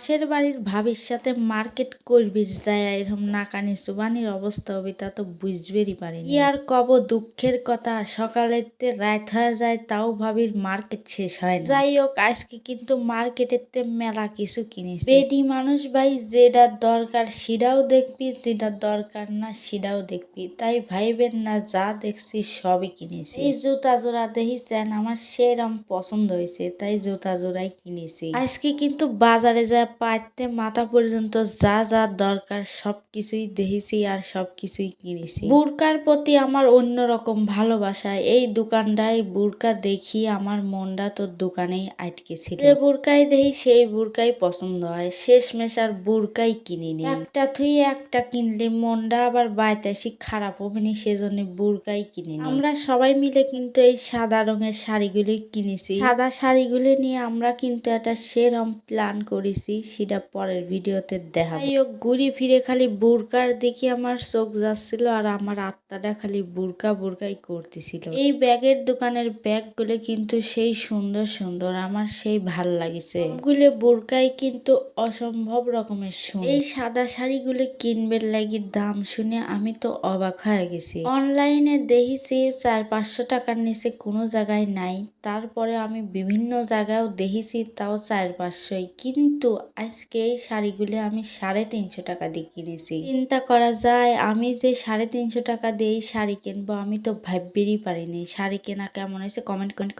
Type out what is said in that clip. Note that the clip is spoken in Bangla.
পাশের বাড়ির ভাবির সাথে মার্কেট করবি যায়, এরকম নাকানি সুবানির অবস্থা হবে, তা তো বুঝবেরই পারিনি। কি আর কব, দুঃখের কথা সকালেতে রাত হয়ে যায়, তাও ভাবির মার্কেট শেষ হয় যাই হোক, আজকে কিন্তু মার্কেটের তে মেলা কিছু কিনেছি। বেডি মানুষ ভাই, যেটা দরকার সেটাও দেখবি, যেটা দরকার না সেটাও দেখবি। তাই ভাইবেন না, যা দেখছি সবই কিনেছি। এই জুতা জোড়া দেখেছেন আমার সেরম পছন্দ হয়েছে, তাই জুতা জোড়াই কিনেছি। আজকে কিন্তু বাজারে যা পাইতে মাথা পর্যন্ত যা যা দরকার সব কিছুই দেখেছি আর সব কিছুই কিনেছি। বুরকার প্রতি আমার অন্যরকম ভালোবাসা। এই দোকানটায় বুরকা দেখি আমার মনটা তো দোকানেই আটকে ছিল। যে বুরকাই দেখি সেই বুরকাই পছন্দ হয়। শেষমেশ আর বুরকাই কিনিনি। একটা থুই একটা কিনলে মনটা আবার বাইতাসি খারাপ হবে না সেজন্য বুরকাই কিনিনি। আমরা সবাই মিলে কিন্তু এই সাদা রঙের শাড়িগুলি কিনেছি। সাদা শাড়িগুলি নিয়ে আমরা কিন্তু একটা সেরম প্ল্যান করেছি সেটা পরের ভিডিওতে যাই হোক, ঘুরে ফিরে খালি বুরকার দিকে আমার চোখ যাচ্ছিল আর আমার আত্মাটা খালি বুরকা বুরকাই করতেছিল। এই ব্যাগের দোকানের ব্যাগগুলো কিন্তু সেই সুন্দর সুন্দর, আমার সেই ভালো লাগিছে। গুলো বুরকাই কিন্তু অসম্ভব রকমের সুন্দর। এই সাদা শাড়িগুলো কিনবের লাগি দাম শুনে আমি তো অবাক হয়ে গেছি। অনলাইনে দেখেছি চার পাঁচশো টাকার নিচে কোনো জায়গায় নাই, তারপরে আমি বিভিন্ন জায়গায়ও দেখেছি তাও চার পাঁচশোই। কিন্তু আজকে এই শাড়িগুলি আমি সাড়ে তিনশো টাকা দিয়ে কিনেছি। চিন্তা করা যায়, আমি যে সাড়ে তিনশো টাকা দিয়ে এই শাড়ি কিনবো, আমি তো ভাববেরই পারিনি। শাড়ি কেনা কেমন হয়েছে? Comment comment